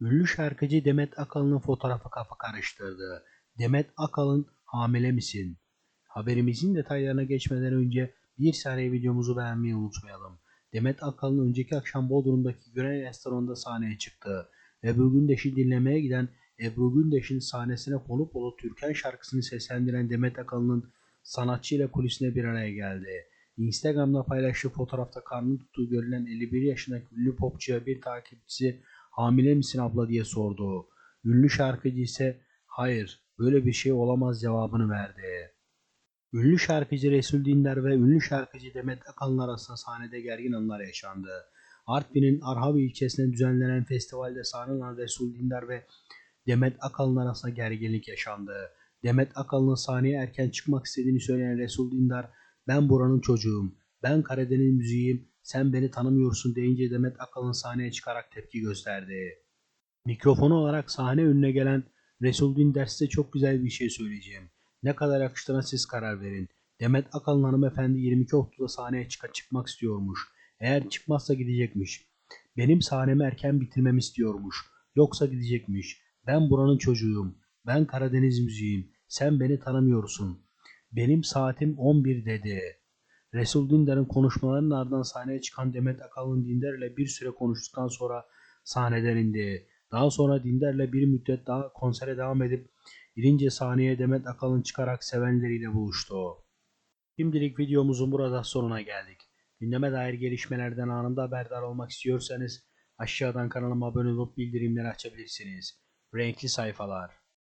Ünlü şarkıcı Demet Akalın'ın fotoğrafı kafa karıştırdı. Demet Akalın hamile misin? Haberimizin detaylarına geçmeden önce bir saniye videomuzu beğenmeyi unutmayalım. Demet Akalın önceki akşam Bodrum'daki Güney Restoran'da sahneye çıktı. Ebru Gündeş'i dinlemeye giden Ebru Gündeş'in sahnesine konuk olup Türkan şarkısını seslendiren Demet Akalın'ın sanatçıyla kulisine bir araya geldi. Instagram'da paylaştığı fotoğrafta karnı tuttuğu görülen 51 yaşındaki ünlü popçuya bir takipçisi hamile misin abla diye sordu. Ünlü şarkıcı ise hayır böyle bir şey olamaz cevabını verdi. Ünlü şarkıcı Resul Dindar ve ünlü şarkıcı Demet Akalın arasında sahnede gergin anlar yaşandı. Artvin'in Arhavi ilçesinde düzenlenen festivalde sahne alan Resul Dindar ve Demet Akalın arasında gerginlik yaşandı. Demet Akalın'ın sahneye erken çıkmak istediğini söyleyen Resul Dindar, ben buranın çocuğum, ben Karadeniz müziğim, sen beni tanımıyorsun deyince Demet Akalın sahneye çıkarak tepki gösterdi. Mikrofonu olarak sahne önüne gelen Resul Dindar size çok güzel bir şey söyleyeceğim. Ne kadar yakıştığına siz karar verin. Demet Akalın hanımefendi 22.30'da sahneye çık çıkmak istiyormuş. Eğer çıkmazsa gidecekmiş. Benim sahnemi erken bitirmemi istiyormuş. Yoksa gidecekmiş. Ben buranın çocuğuyum. Ben Karadeniz müziğim. Sen beni tanımıyorsun. Benim saatim 11 dedi. Resul Dindar'ın konuşmalarının ardından sahneye çıkan Demet Akalın Dindar ile bir süre konuştuktan sonra sahneden indi. Daha sonra Dindar ile bir müddet daha konsere devam edip Birinci sahneye Demet Akalın çıkarak sevenleriyle buluştu. Şimdilik videomuzun burada sonuna geldik. Gündeme dair gelişmelerden anında haberdar olmak istiyorsanız aşağıdan kanalıma abone olup bildirimleri açabilirsiniz. Renkli sayfalar.